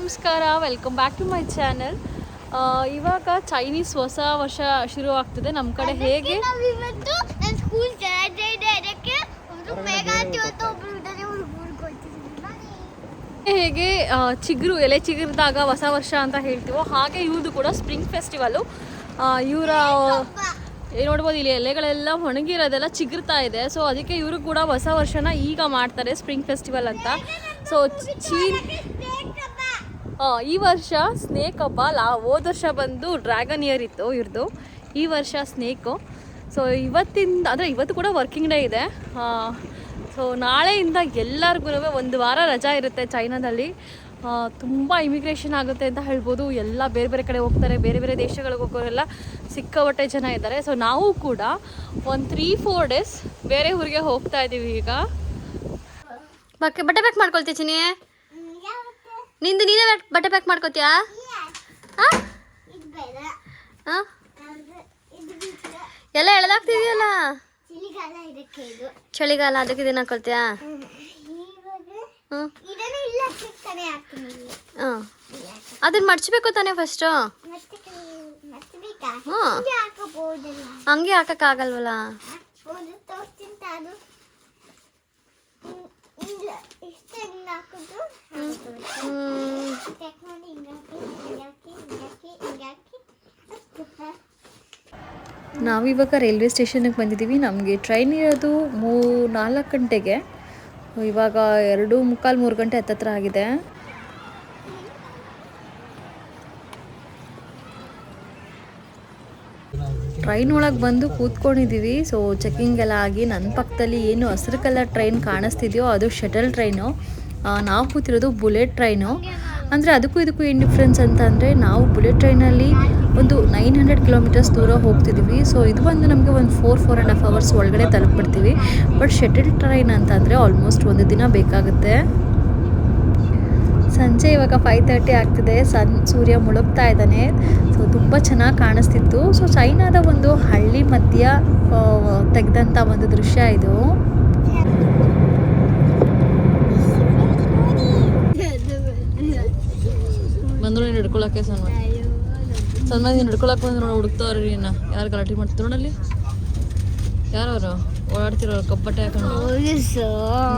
ನಮಸ್ಕಾರ welcome back to my channel ಇವಾಗ Chinese ಹೊಸ ವರ್ಷ ಶುರು ಆಗ್ತದೆ ನಮ್ಮ ಕಡೆ ಹೇಗೆ. ಹೇಗೆ? ಚಿಗುರು ಎಲೆ ಚಿಗುರಿದಾಗ ಹೊಸ ವರ್ಷ ಅಂತ ಹೇಳ್ತೀವೋ ಹಾಗೆ ಇವ್ರದ್ದು ಕೂಡ ಸ್ಪ್ರಿಂಗ್ ಫೆಸ್ಟಿವಲು ಇವರ ನೋಡ್ಬೋದು ಇಲ್ಲಿ ಎಲೆಗಳೆಲ್ಲ ಒಣಗಿರೋದೆಲ್ಲ ಚಿಗುರ್ತಾ ಇದೆ. ಸೊ ಅದಕ್ಕೆ ಇವರು ಕೂಡ ಹೊಸ ವರ್ಷನ ಈಗ ಮಾಡ್ತಾರೆ ಸ್ಪ್ರಿಂಗ್ ಫೆಸ್ಟಿವಲ್ ಅಂತ. ಸೊ ಚೀನ್ ಈ ವರ್ಷ ಸ್ನೇಕ್ ಹಬ್ಬ, ಲಾ, ಹೋದ ವರ್ಷ ಬಂದು ಡ್ರ್ಯಾಗನ್ ಇಯರ್ ಇತ್ತು ಇವ್ರದ್ದು ಈ ವರ್ಷ ಸ್ನೇಕು ಸೊ ಇವತ್ತಿಂದ, ಅಂದರೆ ಇವತ್ತು ಕೂಡ ವರ್ಕಿಂಗ್ ಡೇ ಇದೆ. ಸೊ ನಾಳೆಯಿಂದ ಎಲ್ಲರಿಗೂ ಒಂದು ವಾರ ರಜಾ ಇರುತ್ತೆ ಚೈನಾದಲ್ಲಿ. ತುಂಬ ಇಮಿಗ್ರೇಷನ್ ಆಗುತ್ತೆ ಅಂತ ಹೇಳ್ಬೋದು. ಎಲ್ಲ ಬೇರೆ ಬೇರೆ ಕಡೆ ಹೋಗ್ತಾರೆ, ಬೇರೆ ಬೇರೆ ದೇಶಗಳಿಗೆ ಹೋಗೋರೆಲ್ಲ ಸಿಕ್ಕಾಪಟ್ಟೆ ಜನ ಇದ್ದಾರೆ. ಸೊ ನಾವು ಕೂಡ ಒಂದು ತ್ರೀ ಫೋರ್ ಡೇಸ್ ಬೇರೆ ಊರಿಗೆ ಹೋಗ್ತಾ ಇದ್ದೀವಿ ಈಗ. ಬಟ್ಟೆ ಪ್ಯಾಕ್ ಯಾವತ್ತು? ನಿಂದು ನೀನೇ ಬಟ್- ಬಟ್ಟೆ ಪ್ಯಾಕ್ ಮಾಡ್ಕೋತೀಯಾ? ಎಲ್ಲ ಎಳೆದಾಗ್ತಿದೆಯಲ್ಲ? ಚಳಿಗಾಲ ಅದಕ್ಕೆ ಇದನ್ನ ಹಾಕೊಳ್ತೀಯಾ? ಹ್ಮ್. ಇವಾಗ ಹ್ಞೂ ಅದನ್ನ ಮಡ್ಚಬೇಕು ತಾನೇ ಫಸ್ಟು ಹ್ಞೂ ಹಂಗೆ ಹಾಕಕ್ಕಾಗಲ್ವಲ್ಲ? ನಾವಿವಾಗ ರೈಲ್ವೆ ಸ್ಟೇಷನ್ಗೆ ಬಂದಿದ್ದೀವಿ. ನಮಗೆ ಟ್ರೈನ್ ಇರೋದು ಮೂ ನಾಲ್ಕು ಗಂಟೆಗೆ. ಇವಾಗ ಎರಡು ಮುಕ್ಕಾಲು ಮೂರು ಗಂಟೆ ಹತ್ತತ್ರ ಆಗಿದೆ. ಟ್ರೈನ್ ಒಳಗೆ ಬಂದು ಕೂತ್ಕೊಂಡಿದ್ದೀವಿ ಸೊ ಚೆಕಿಂಗ್ ಎಲ್ಲ ಆಗಿ ನನ್ನ ಪಕ್ಕದಲ್ಲಿ ಏನು ಹಸಿರು ಕಲರ್ ಟ್ರೈನ್ ಕಾಣಿಸ್ತಿದೆಯೋ ಅದು ಶಟಲ್ ಟ್ರೈನು ನಾವು ಕೂತಿರೋದು ಬುಲೆಟ್ ಟ್ರೈನು ಅಂದರೆ ಅದಕ್ಕೂ ಇದಕ್ಕೂ ಏನು ಡಿಫ್ರೆನ್ಸ್ ಅಂತ ಅಂದರೆ ನಾವು ಬುಲೆಟ್ ಟ್ರೈನಲ್ಲಿ ಒಂದು ನೈನ್ ಹಂಡ್ರೆಡ್ ಕಿಲೋಮೀಟರ್ಸ್ ದೂರ ಹೋಗ್ತಿದ್ದೀವಿ ಸೊ ಇದು ಬಂದು ನಮಗೆ ಒಂದು four four and half hours ಒಳಗಡೆ ತಲುಪಿಬಿಡ್ತೀವಿ. ಬಟ್ ಶಟಲ್ ಟ್ರೈನ್ ಅಂತಂದರೆ ಆಲ್ಮೋಸ್ಟ್ ಒಂದು ದಿನ ಬೇಕಾಗುತ್ತೆ. ಸಂಜೆ ಇವಾಗ ಫೈವ್ ತರ್ಟಿ ಆಗ್ತಿದೆ. ಸನ್ ಸೂರ್ಯ ಮುಳುಗ್ತಾ ಇದ್ದಾನೆ. ಸೊ ತುಂಬ ಚೆನ್ನಾಗಿ ಕಾಣಿಸ್ತಿತ್ತು. ಸೊ ಚೈನಾದ ಒಂದು ಹಳ್ಳಿ ಮಧ್ಯ ತೆಗೆದಂಥ ಒಂದು ದೃಶ್ಯ ಇದು. ಬಂದ್ರು ನೀನು ಹಿಡ್ಕೊಳಕ್ಕೆ ಸಣ್ಣ ಸಣ್ಣ ನೀನು ಹಿಡ್ಕೊಳಕ್ಕೆ ಬಂದ್ರು ನೋಡಿ ಹುಡುಕ್ತಾವ್ರಿ ನೀನು ಯಾರು ಗಲಾಟೆ ಮಾಡ್ತಿದ್ರು ನೋಡಲ್ಲಿ? ಯಾರವರು? ಓಡಾಡ್ತಿರೋ ಕಪ್ಪಟ್ಟೆ ಹಾಕೊಂಡು?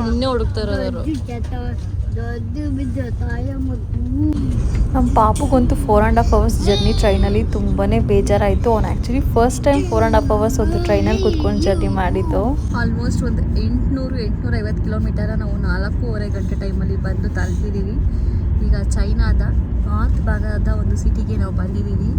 ನಿನ್ನೆ ಹುಡುಕ್ತಾ ಇರೋದವರು. ನಮ್ಮ ಪಾಪುಗಂತೂ four and half hours journey ಟ್ರೈನಲ್ಲಿ ತುಂಬಾ ಬೇಜಾರಾಯಿತು. ಅವ್ನು actually first time four and half hours ಒಂದು ಟ್ರೈನಲ್ಲಿ ಕುತ್ಕೊಂಡು ಜರ್ನಿ ಮಾಡಿದ್ದು. ಆಲ್ಮೋಸ್ಟ್ ಒಂದು ಎಂಟುನೂರು ಎಂಟುನೂರ ಐವತ್ತು ಕಿಲೋಮೀಟರ ನಾವು ನಾಲ್ಕೂವರೆ ಗಂಟೆ ಟೈಮಲ್ಲಿ ಬಂದು ತಲುಪಿದ್ದೀವಿ ಈಗ ಚೈನಾದ ನಾರ್ತ್ ಭಾಗದ ಒಂದು ಸಿಟಿಗೆ ನಾವು ಬಂದಿದ್ದೀವಿ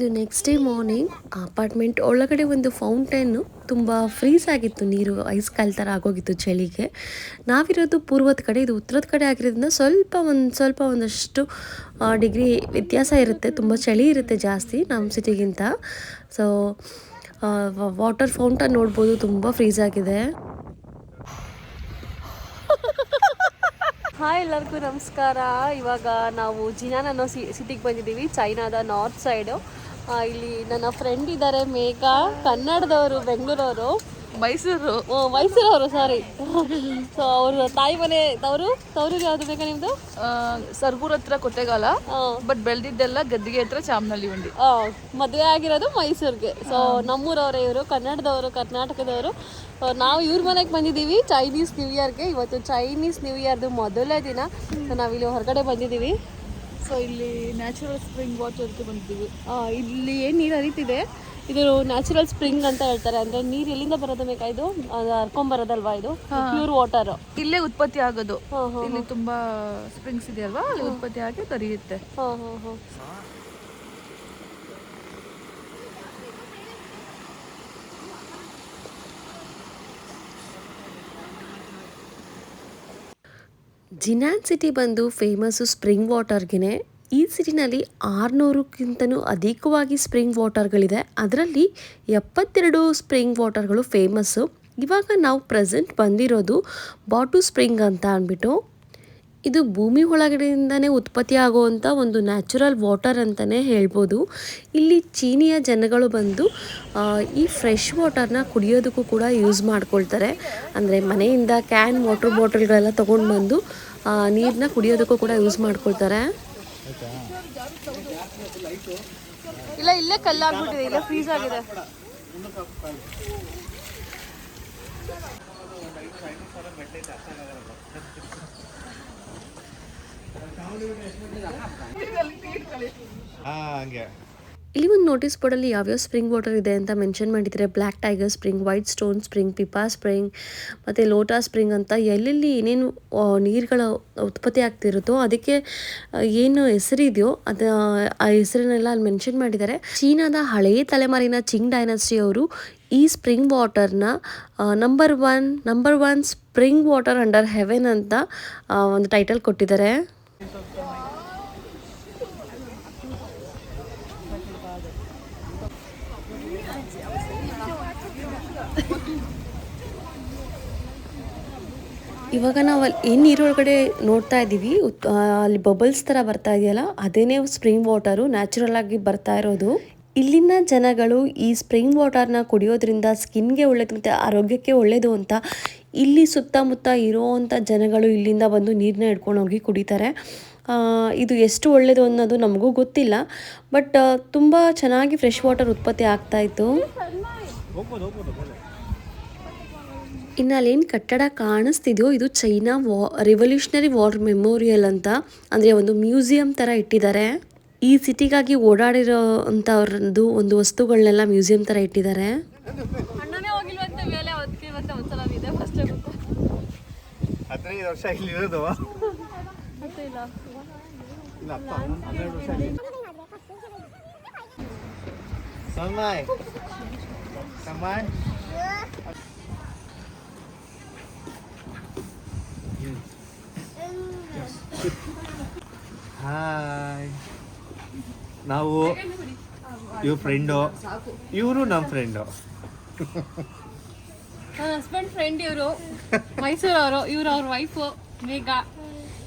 ಇದು ನೆಕ್ಸ್ಟ್ ಡೇ ಮಾರ್ನಿಂಗ್ ಅಪಾರ್ಟ್ಮೆಂಟ್ ಒಳಗಡೆ ಒಂದು ಫೌಂಟೈನು ತುಂಬ ಫ್ರೀಸ್ ಆಗಿತ್ತು. ನೀರು ಐಸ್ ಕಾಲ್ ಥರ ಆಗೋಗಿತ್ತು ಚಳಿಗೆ. ನಾವಿರೋದು ಪೂರ್ವದ ಕಡೆ, ಇದು ಉತ್ತರದ ಕಡೆ ಆಗಿರೋದ್ರಿಂದ ಸ್ವಲ್ಪ ಒಂದು, ಸ್ವಲ್ಪ ಒಂದಷ್ಟು ಡಿಗ್ರಿ ವ್ಯತ್ಯಾಸ ಇರುತ್ತೆ. ತುಂಬ ಚಳಿ ಇರುತ್ತೆ ಜಾಸ್ತಿ ನಮ್ಮ ಸಿಟಿಗಿಂತ ಸೊ ವಾಟರ್ ಫೌಂಟನ್ ನೋಡ್ಬೋದು, ತುಂಬ ಫ್ರೀಸ್ ಆಗಿದೆ. ಹಾಯ್ ಎಲ್ಲರಿಗೂ ನಮಸ್ಕಾರ. ಇವಾಗ ನಾವು ಜಿನಾನ್ ಅನ್ನೋ ಸಿಟಿಗೆ ಬಂದಿದ್ದೀವಿ. ಚೈನಾದ ನಾರ್ತ್ ಸೈಡು ಇಲ್ಲಿ ನನ್ನ ಫ್ರೆಂಡ್ ಇದ್ದಾರೆ ಮೇಘ ಕನ್ನಡದವರು ಬೆಂಗಳೂರವರು ಮೈಸೂರು. ಓ ಮೈಸೂರವರು ಸಾರಿ ಸೊ ಅವರು ತಾಯಿ ಮನೆ ತವರು ತವರು ಯಾವ್ದು ಬೇಕಾ ನಿಮ್ದು? ಸರ್ಗೂರ್ ಹತ್ರ ಕೊಟ್ಟೆಗಾಲ ಬಟ್ ಬೆಳೆದಿದ್ದೆಲ್ಲ ಗದ್ದಿಗೆ ಹತ್ರ ಚಾಮನಹಳ್ಳಿ ಉಂಡಿ. ಮದುವೆ ಆಗಿರೋದು ಮೈಸೂರಿಗೆ. ಸೊ ನಮ್ಮೂರವರೇ ಇವರು ಕನ್ನಡದವರು ಕರ್ನಾಟಕದವರು. ನಾವು ಇವ್ರ ಮನೆಗೆ ಬಂದಿದ್ದೀವಿ ಚೈನೀಸ್ ನ್ಯೂ ಇಯರ್ಗೆ ಇವತ್ತು ಚೈನೀಸ್ ನ್ಯೂ ಇಯರ್ದು ಮೊದಲನೇ ದಿನ. ಸೊ ನಾವಿಲ್ಲಿ ಹೊರಗಡೆ ಬಂದಿದ್ದೀವಿ ಸೊ ಇಲ್ಲಿ ನ್ಯಾಚುರಲ್ ಸ್ಪ್ರಿಂಗ್ ವಾಟರ್ಗೆ ಬಂದಿದ್ದೀವಿ. ಇಲ್ಲಿ ಏನು ನೀರು ಹರಿತಿದೆ? ಇದು ನ್ಯಾಚುರಲ್ ಸ್ಪ್ರಿಂಗ್ ಅಂತ ಹೇಳ್ತಾರೆ. ಅಂದ್ರೆ ನೀರು ಎಲ್ಲಿಂದ ಬರೋದ ಬೇಕಾ ಇದು? ಹರ್ಕೊಂಬರೋದಲ್ವಾ ಇದು? ಪ್ಯೂರ್ ವಾಟರ್ ಇಲ್ಲೇ ಉತ್ಪತ್ತಿ ಆಗೋದು. ಇಲ್ಲಿ ತುಂಬಾ ಸ್ಪ್ರಿಂಗ್ಸ್ ಇದೆಯಲ್ವಾ? ಅಲ್ಲಿ ಉತ್ಪತ್ತಿ ಆಗಿ ಕರಿಯುತ್ತೆ ಜಿನಾನ್ ಸಿಟಿ ಬಂದು ಫೇಮಸ್ಸು ಸ್ಪ್ರಿಂಗ್ ವಾಟರ್ಗೆ ಈ ಸಿಟಿನಲ್ಲಿ ಆರುನೂರಕ್ಕಿಂತನೂ ಅಧಿಕವಾಗಿ ಸ್ಪ್ರಿಂಗ್ ವಾಟರ್ಗಳಿದೆ. ಅದರಲ್ಲಿ ಎಪ್ಪತ್ತೆರಡು ಸ್ಪ್ರಿಂಗ್ ವಾಟರ್ಗಳು ಫೇಮಸ್ಸು. ಇವಾಗ ನಾವು ಪ್ರೆಸೆಂಟ್ ಬಂದಿರೋದು ಬಾಟು ಸ್ಪ್ರಿಂಗ್ ಅಂತ ಅಂದ್ಬಿಟ್ಟು. ಇದು ಭೂಮಿ ಒಳಗಡೆಯಿಂದನೇ ಉತ್ಪತ್ತಿ ಆಗುವಂಥ ಒಂದು ನ್ಯಾಚುರಲ್ ವಾಟರ್ ಅಂತಲೇ ಹೇಳ್ಬೋದು. ಇಲ್ಲಿ ಚೀನಿಯ ಜನಗಳು ಬಂದು ಈ ಫ್ರೆಶ್ ವಾಟರ್ನ ಕುಡಿಯೋದಕ್ಕೂ ಕೂಡ ಯೂಸ್ ಮಾಡ್ಕೊಳ್ತಾರೆ. ಅಂದರೆ ಮನೆಯಿಂದ ಕ್ಯಾನ್ ವಾಟರ್ ಬಾಟಲ್ಗಳೆಲ್ಲ ತೊಗೊಂಡು ಬಂದು ನೀರನ್ನ ಕುಡಿಯೋದಕ್ಕೂ ಕೂಡ ಯೂಸ್ ಮಾಡ್ಕೊಳ್ತಾರೆ. ಇಲ್ಲ ಇಲ್ಲೇ ಕಲ್ಲಾಗ್ಬಿಟ್ಟಿದೆ ಇಲ್ಲ ಫ್ರೀಸ್ ಆಗಿದೆ. ಹಾ ಹಂಗೆ. ಇಲ್ಲಿ ಒಂದು ನೋಟಿಸ್ ಬೋರ್ಡಲ್ಲಿ ಯಾವ್ಯಾವ ಸ್ಪ್ರಿಂಗ್ ವಾಟರ್ ಇದೆ ಅಂತ ಮೆನ್ಷನ್ ಮಾಡಿದ್ದಾರೆ black tiger spring white stone spring Pipa spring ಮತ್ತು ಲೋಟಾ ಸ್ಪ್ರಿಂಗ್ ಅಂತ ಎಲ್ಲೆಲ್ಲಿ ಏನೇನು ನೀರುಗಳ ಉತ್ಪತ್ತಿ ಆಗ್ತಿರುತ್ತೋ ಅದಕ್ಕೆ ಏನು ಹೆಸರಿದೆಯೋ ಅದು, ಆ ಹೆಸರನ್ನೆಲ್ಲ ಅಲ್ಲಿ ಮೆನ್ಷನ್ ಮಾಡಿದ್ದಾರೆ. ಚೀನಾದ ಹಳೆಯ ತಲೆಮಾರಿನ ಚಿಂಗ್ ಡೈನಸ್ಟಿ ಅವರು ಈ spring ವಾಟರ್ನ number one number one spring water under heaven ಅಂತ ಒಂದು ಟೈಟಲ್ ಕೊಟ್ಟಿದ್ದಾರೆ. ಇವಾಗ ನಾವು ಅಲ್ಲಿ ಏನು ನೀರೊಳಗಡೆ ನೋಡ್ತಾ ಇದ್ದೀವಿ ಅಲ್ಲಿ ಬಬಲ್ಸ್ ಥರ ಬರ್ತಾ ಇದೆಯಲ್ಲ, ಅದೇನೇ ಸ್ಪ್ರಿಂಗ್ ವಾಟರು ನ್ಯಾಚುರಲ್ ಆಗಿ ಬರ್ತಾ ಇರೋದು. ಇಲ್ಲಿನ ಜನಗಳು ಈ ಸ್ಪ್ರಿಂಗ್ ವಾಟರ್ನ ಕುಡಿಯೋದ್ರಿಂದ ಸ್ಕಿನ್ಗೆ ಒಳ್ಳೇದು ಮತ್ತು ಆರೋಗ್ಯಕ್ಕೆ ಒಳ್ಳೆಯದು ಅಂತ ಇಲ್ಲಿ ಸುತ್ತಮುತ್ತ ಇರೋವಂಥ ಜನಗಳು ಇಲ್ಲಿಂದ ಬಂದು ನೀರನ್ನ ಹಿಡ್ಕೊಂಡು ಹೋಗಿ ಕುಡಿತಾರೆ. ಇದು ಎಷ್ಟು ಒಳ್ಳೆಯದು ಅನ್ನೋದು ನಮಗೂ ಗೊತ್ತಿಲ್ಲ ಬಟ್ ತುಂಬ ಚೆನ್ನಾಗಿ ಫ್ರೆಶ್ ವಾಟರ್ ಉತ್ಪತ್ತಿ ಆಗ್ತಾ ಇತ್ತು. ಇನ್ನು ಅಲ್ಲೇನು ಕಟ್ಟಡ ಕಾಣಿಸ್ತಿದೆಯೋ ಇದು ಚೈನಾ ವಾ ರೆವಲ್ಯೂಷನರಿ ವಾರ್ ಮೆಮೋರಿಯಲ್ ಅಂತ. ಅಂದರೆ ಒಂದು ಮ್ಯೂಸಿಯಂ ಥರ ಇಟ್ಟಿದ್ದಾರೆ. ಈ ಸಿಟಿಗಾಗಿ ಓಡಾಡಿರೋ ಅಂಥವ್ರದ್ದು ಒಂದು ವಸ್ತುಗಳನ್ನೆಲ್ಲ ಮ್ಯೂಸಿಯಂ ಥರ ಇಟ್ಟಿದ್ದಾರೆ. ಅಣ್ಣನೇ ಸಮಯ ಹದಿನೈದು ವರ್ಷ ಇಲ್ಲಿ. ಇರೋದು ಇಲ್ಲ ಹಾಯ್ ನಾವು ಇವ್ರ ಫ್ರೆಂಡು ಇವರು ನಮ್ಮ ಫ್ರೆಂಡು ನನ್ನ ಹಸ್ಬೆಂಡ್ ಫ್ರೆಂಡ್ ಇವರು. ಮೈಸೂರವರು ಇವ್ರು ಅವ್ರ ವೈಫು ಮೇಘ.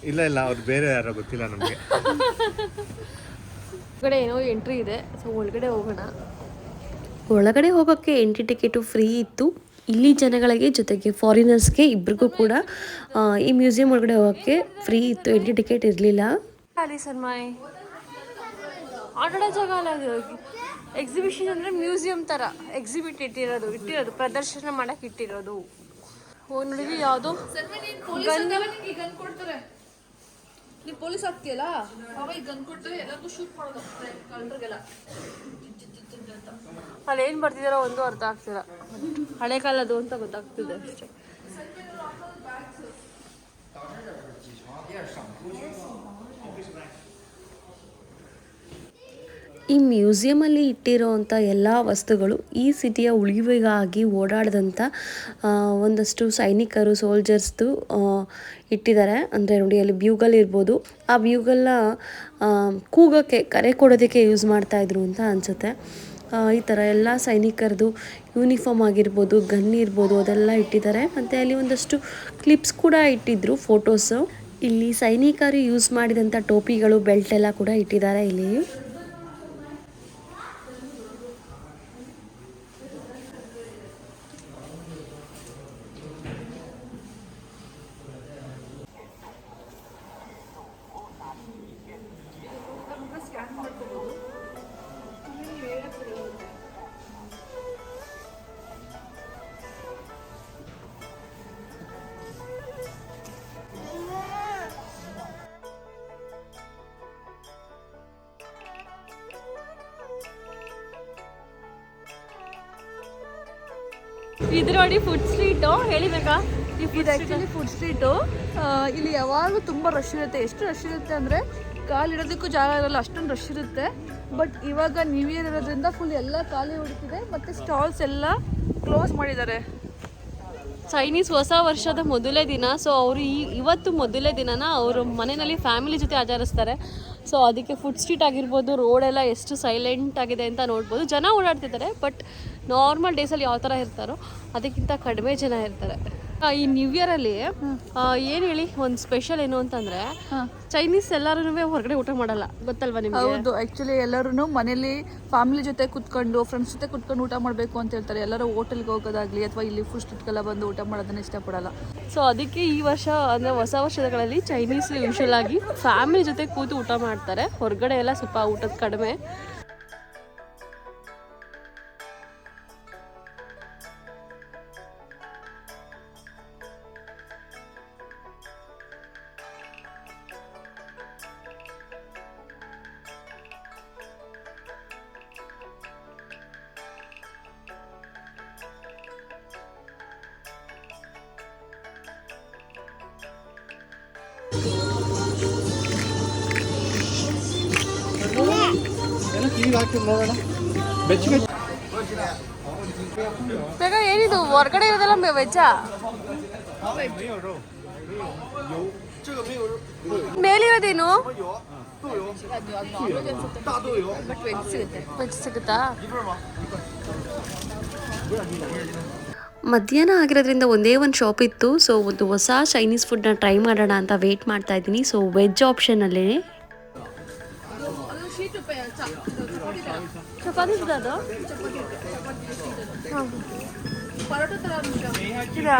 ಇಲ್ಲ ಇಲ್ಲ ಅವ್ರು ಬೇರೆ ಯಾರೋ ಗೊತ್ತಿಲ್ಲ ನಮಗೆ. ಕಡೆ ಏನೋ ಎಂಟ್ರಿ ಇದೆ. ಸೊ ಒಳಗಡೆ ಹೋಗೋಣ. ಒಳಗಡೆ ಹೋಗೋಕ್ಕೆ ಎಂಟ್ರಿ ಟಿಕೆಟು ಫ್ರೀ ಇತ್ತು. ಇಲ್ಲಿ ಜನಗಳಿಗೆ ಜೊತೆಗೆ ಫಾರಿನರ್ಸ್ಗೆ ಇಬ್ರಿಗೂ ಕೂಡ ಈ ಮ್ಯೂಸಿಯಂ ಒಳಗಡೆ ಹೋಗೋಕ್ಕೆ ಫ್ರೀ ಇತ್ತು. ಎಂಟ್ರಿ ಟಿಕೆಟ್ ಇರಲಿಲ್ಲ. ಆಟಾಡೋ ಜಾಗ ಅಲ್ಲ ಅದು ಎಕ್ಸಿಬಿಷನ್ ಅಂದರೆ ಮ್ಯೂಸಿಯಂ ಥರ ಎಕ್ಸಿಬಿಟ್ ಇಟ್ಟಿರೋದು ಇಟ್ಟಿರೋದು ಪ್ರದರ್ಶನ ಮಾಡಕ್ಕೆ ಇಟ್ಟಿರೋದು. ಓ ನೋಡಿದ್ವಿ ಯಾವುದೋ ಗನ್ ನೀವು ಪೊಲೀಸ್ ಆಗ್ತೀಯಲ್ಲ ಅವ ಈಗ ಅಂದ್ಕೊಟ್ಟು ಎಲ್ಲರಿಗೂ ಶೂಟ್ ಮಾಡೋದು ಕಳ್ಳರಿಗೆಲ್ಲ. ಅಲ್ಲಿ ಏನು ಬರ್ತಿದಾರೋ ಒಂದು ಅರ್ಥ ಆಗ್ತಿಲ್ಲ. ಹಳೆ ಕಾಲದ್ದು ಅಂತ ಗೊತ್ತಾಗ್ತಿದೆ ಅಷ್ಟೇ. ಈ ಮ್ಯೂಸಿಯಮಲ್ಲಿ ಇಟ್ಟಿರೋವಂಥ ಎಲ್ಲ ವಸ್ತುಗಳು ಈ ಸಿಟಿಯ ಉಳಿವಿಗಾಗಿ ಓಡಾಡಿದಂಥ ಒಂದಷ್ಟು ಸೈನಿಕರು ಸೋಲ್ಜರ್ಸ್ದು ಇಟ್ಟಿದ್ದಾರೆ. ಅಂದರೆ ನೋಡಿ, ಅಲ್ಲಿ ಬ್ಯೂಗಲ್ ಇರ್ಬೋದು. ಆ ಬ್ಯೂಗಲ್ನ ಕೂಗೋಕ್ಕೆ ಕರೆ ಕೊಡೋದಕ್ಕೆ ಯೂಸ್ ಮಾಡ್ತಾಯಿದ್ರು ಅಂತ ಅನಿಸುತ್ತೆ. ಈ ಥರ ಎಲ್ಲ ಸೈನಿಕರದು ಯೂನಿಫಾರ್ಮ್ ಆಗಿರ್ಬೋದು ಗನ್ ಇರ್ಬೋದು, ಅದೆಲ್ಲ ಇಟ್ಟಿದ್ದಾರೆ. ಮತ್ತು ಅಲ್ಲಿ ಒಂದಷ್ಟು ಕ್ಲಿಪ್ಸ್ ಕೂಡ ಇಟ್ಟಿದ್ರು ಫೋಟೋಸು ಇಲ್ಲಿ ಸೈನಿಕರು ಯೂಸ್ ಮಾಡಿದಂಥ ಟೋಪಿಗಳು ಬೆಲ್ಟ್ ಎಲ್ಲ ಕೂಡ ಇಟ್ಟಿದ್ದಾರೆ ಇಲ್ಲಿ. ಇದು ನೋಡಿ ಫುಡ್ ಸ್ಟ್ರೀಟು ಈ ಇದು ಆ್ಯಕ್ಚುಲಿ ಫುಡ್ ಸ್ಟ್ರೀಟು ಇಲ್ಲಿ ಯಾವಾಗಲೂ ತುಂಬ ರಶ್ ಇರುತ್ತೆ. ಎಷ್ಟು ರಶ್ ಇರುತ್ತೆ ಅಂದರೆ ಕಾಲಿಡೋದಕ್ಕೂ ಜಾಗ ಇರಲ್ಲ ಅಷ್ಟೊಂದು ರಶ್ ಇರುತ್ತೆ. ಬಟ್ ಇವಾಗ ನ್ಯೂ ಇಯರ್ ಇರೋದ್ರಿಂದ ಫುಲ್ ಎಲ್ಲ ಖಾಲಿ ಹುಡುಕಿದೆ ಮತ್ತು ಸ್ಟಾಲ್ಸ್ ಎಲ್ಲ ಕ್ಲೋಸ್ ಮಾಡಿದ್ದಾರೆ. ಚೈನೀಸ್ ಹೊಸ ವರ್ಷದ ಮೊದಲೇ ದಿನ ಸೊ ಅವರು ಈ ಇವತ್ತು ಮೊದಲೇ ದಿನನ ಅವರು ಮನೆಯಲ್ಲಿ ಫ್ಯಾಮಿಲಿ ಜೊತೆ ಆಚರಿಸ್ತಾರೆ. ಸೊ ಅದಕ್ಕೆ ಫುಡ್ ಸ್ಟ್ರೀಟ್ ಆಗಿರ್ಬೋದು ರೋಡೆಲ್ಲ ಎಲ್ಲ ಎಷ್ಟು ಸೈಲೆಂಟ್ ಆಗಿದೆ ಅಂತ ನೋಡ್ಬೋದು. ಜನ ಓಡಾಡ್ತಿದ್ದಾರೆ ಬಟ್ ನಾರ್ಮಲ್ ಡೇಸಲ್ಲಿ ಯಾವ ಥರ ಇರ್ತಾರೋ ಅದಕ್ಕಿಂತ ಕಡಿಮೆ ಜನ ಇರ್ತಾರೆ. ಈ ನ್ಯೂ ಇಯರ್ ಅಲ್ಲಿ ಏನ್ ಹೇಳಿ ಒಂದು ಸ್ಪೆಷಲ್ ಏನು ಅಂತಂದ್ರೆ ಚೈನೀಸ್ ಎಲ್ಲರೂ ಹೊರಗಡೆ ಊಟ ಮಾಡಲ್ಲ. ಗೊತ್ತಲ್ವಾ ನಿಮ್ಗೆ? ಹೌದು ಆ್ಯಕ್ಚುಲಿ ಎಲ್ಲರೂ ಮನೇಲಿ ಫ್ಯಾಮಿಲಿ ಜೊತೆ ಕುತ್ಕೊಂಡು ಫ್ರೆಂಡ್ಸ್ ಜೊತೆ ಕುತ್ಕೊಂಡು ಊಟ ಮಾಡಬೇಕು ಅಂತ ಹೇಳ್ತಾರೆ. ಎಲ್ಲರೂ ಹೋಟೆಲ್ಗೆ ಹೋಗೋದಾಗ್ಲಿ ಅಥವಾ ಇಲ್ಲಿ ಫುಡ್ ಸ್ಟ್ರೀಟ್ಗೆಲ್ಲ ಬಂದು ಊಟ ಮಾಡೋದನ್ನ ಇಷ್ಟಪಡಲ್ಲ. ಸೊ ಅದಕ್ಕೆ ಈ ವರ್ಷ ಅಂದ್ರೆ ಹೊಸ ವರ್ಷಗಳಲ್ಲಿ ಚೈನೀಸ್ ಯೂಶಲ್ ಆಗಿ ಫ್ಯಾಮಿಲಿ ಜೊತೆ ಕೂತು ಊಟ ಮಾಡ್ತಾರೆ. ಹೊರಗಡೆ ಎಲ್ಲ ಸ್ವಲ್ಪ ಊಟದ ಕಡಿಮೆ. ಬೇಗ ಏನಿದು? ಹೊರಗಡೆ ಇರೋದೆಲ್ಲ ವೆಜ್ಜಾ ಮೇಲಿರೋದೇನು? ವೆಜ್ ಸಿಗುತ್ತಾ? ಮಧ್ಯಾಹ್ನ ಆಗಿರೋದ್ರಿಂದ ಒಂದೇ ಒಂದು ಶಾಪ್ ಇತ್ತು. ಸೊ ಒಂದು ಹೊಸ ಚೈನೀಸ್ ಫುಡ್ನ ಟ್ರೈ ಮಾಡೋಣ ಅಂತ ವೆಯ್ಟ್ ಮಾಡ್ತಾ ಇದ್ದೀನಿ. ಸೊ ವೆಜ್ ಆಪ್ಷನಲ್ಲೇ चपाती सुद्धा द किद्या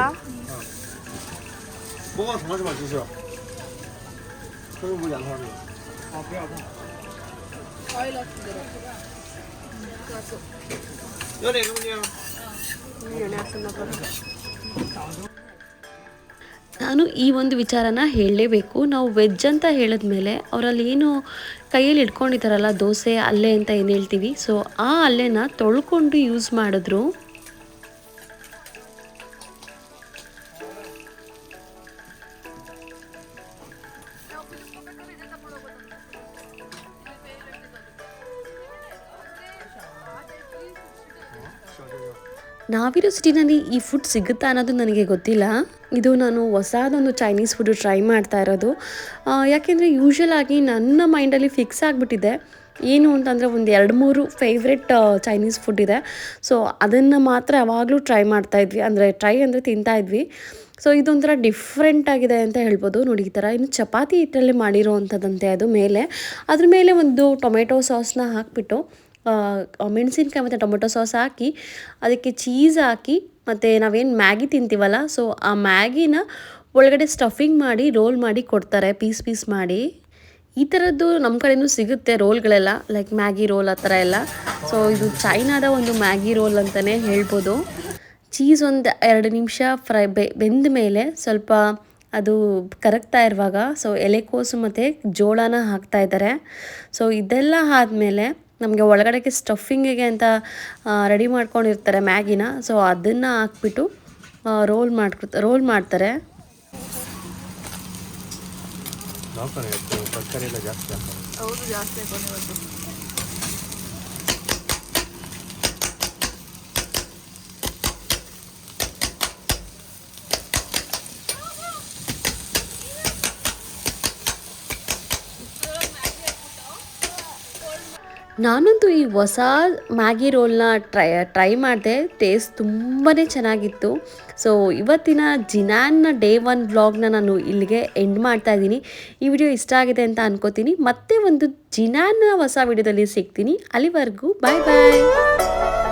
뭐가 정말 좀 맛있어요. 저는 물이 안 사네요. 아, 배 아파. 연애 그분이요. 연애 같은 거 아, ನಾನು ಈ ಒಂದು ವಿಚಾರನ ಹೇಳಲೇಬೇಕು. ನಾವು ವೆಜ್ ಅಂತ ಹೇಳಿದ ಮೇಲೆ ಅವರಲ್ಲಿ ಏನು ಕೈಯಲ್ಲಿ ಇಟ್ಕೊಂಡಿದ್ದಾರಲ್ಲ ದೋಸೆ, ಅಲ್ಲೆ ಅಂತ ಏನು ಹೇಳ್ತೀವಿ. ಸೊ ಆ ಅಲ್ಲೆನ ತೊಳ್ಕೊಂಡು ಯೂಸ್ ಮಾಡಿದ್ರು. ನಾವಿರೋ ಸಿಟಿನಲ್ಲಿ ಈ ಫುಡ್ ಸಿಗುತ್ತಾ ಅನ್ನೋದು ನನಗೆ ಗೊತ್ತಿಲ್ಲ. ಇದು ನಾನು ಹೊಸದೊಂದು ಚೈನೀಸ್ ಫುಡ್ ಟ್ರೈ ಮಾಡ್ತಾ ಇರೋದು. ಯಾಕೆಂದರೆ ಯೂಶ್ವಲ್ ಆಗಿ ನನ್ನ ಮೈಂಡಲ್ಲಿ ಫಿಕ್ಸ್ ಆಗಿಬಿಟ್ಟಿದೆ. ಏನು ಅಂತಂದರೆ ಒಂದು ಎರಡು ಮೂರು ಫೇವ್ರೆಟ್ ಚೈನೀಸ್ ಫುಡ್ ಇದೆ. ಸೊ ಅದನ್ನು ಮಾತ್ರ ಯಾವಾಗಲೂ ಟ್ರೈ ಮಾಡ್ತಾ ಇದ್ವಿ. ಅಂದರೆ ಟ್ರೈ ಅಂದರೆ ತಿಂತಾ ಇದ್ವಿ. ಸೊ ಇದೊಂಥರ ಡಿಫ್ರೆಂಟ್ ಆಗಿದೆ ಅಂತ ಹೇಳ್ಬೋದು. ನೋಡಿ, ಈ ಥರ ಇನ್ನು ಚಪಾತಿ ಹಿಟ್ಟಲ್ಲಿ ಮಾಡಿರೋ ಅಂಥದ್ದಂತೆ ಅದು ಮೇಲೆ. ಅದ್ರ ಮೇಲೆ ಒಂದು ಟೊಮೆಟೊ ಸಾಸ್ನ ಹಾಕಿಬಿಟ್ಟು ಮೆಣಸಿನ್ಕಾಯಿ ಮತ್ತು ಟೊಮೆಟೊ ಸಾಸ್ ಹಾಕಿ, ಅದಕ್ಕೆ ಚೀಸ್ ಹಾಕಿ ಮತ್ತು ನಾವೇನು ಮ್ಯಾಗಿ ತಿಂತೀವಲ್ಲ ಸೊ ಆ ಮ್ಯಾಗಿನ ಒಳಗಡೆ ಸ್ಟಫಿಂಗ್ ಮಾಡಿ ರೋಲ್ ಮಾಡಿ ಕೊಡ್ತಾರೆ ಪೀಸ್ ಪೀಸ್ ಮಾಡಿ. ಈ ಥರದ್ದು ನಮ್ಮ ಕಡೆಯೂ ಸಿಗುತ್ತೆ ರೋಲ್ಗಳೆಲ್ಲ ಲೈಕ್ ಮ್ಯಾಗಿ ರೋಲ್ ಆ ಥರ ಎಲ್ಲ. ಸೊ ಇದು ಚೈನಾದ ಒಂದು ಮ್ಯಾಗಿ ರೋಲ್ ಅಂತಲೇ ಹೇಳ್ಬೋದು. ಚೀಸ್ ಒಂದು ಎರಡು ನಿಮಿಷ ಫ್ರೈ ಬೆಂದ ಮೇಲೆ ಸ್ವಲ್ಪ ಅದು ಕರಗ್ತಾ ಇರುವಾಗ ಸೊ ಎಲೆಕೋಸು ಮತ್ತು ಜೋಳನ ಹಾಕ್ತಾ ಇದ್ದಾರೆ. ಸೊ ಇದೆಲ್ಲ ಆದಮೇಲೆ ನಮಗೆ ಒಳಗಡೆಗೆ ಸ್ಟಫಿಂಗಿಗೆ ಅಂತ ರೆಡಿ ಮಾಡ್ಕೊಂಡಿರ್ತಾರೆ ಮ್ಯಾಗಿನ. ಸೊ ಅದನ್ನು ಹಾಕ್ಬಿಟ್ಟು ರೋಲ್ ಮಾಡ್ಕೊ ರೋಲ್ ಮಾಡ್ತಾರೆ. ಜಾಸ್ತಿ ಹಾಕ್ತಾರೆ ಹೌದು ಜಾಸ್ತಿ ಹಾಕೊಂಡು ಇವತ್ತು ನಾನಂತೂ ಈ ಹೊಸ ಮ್ಯಾಗಿ ರೋಲ್ನ ಟ್ರೈ ಟ್ರೈ ಮಾಡಿದೆ. ಟೇಸ್ಟ್ ತುಂಬಾ ಚೆನ್ನಾಗಿತ್ತು. ಸೊ ಇವತ್ತಿನ ಜಿನಾನ್ನ ಡೇ ಒನ್ ಬ್ಲಾಗ್ನ ನಾನು ಇಲ್ಲಿಗೆ ಎಂಡ್ ಮಾಡ್ತಾ ಇದ್ದೀನಿ. ಈ ವಿಡಿಯೋ ಇಷ್ಟ ಆಗಿದೆ ಅಂತ ಅನ್ಕೋತೀನಿ. ಮತ್ತೆ ಒಂದು ಜಿನಾನ್ನ ಹೊಸ ವಿಡಿಯೋದಲ್ಲಿ ಸಿಗ್ತೀನಿ. ಅಲ್ಲಿವರೆಗೂ ಬಾಯ್ ಬಾಯ್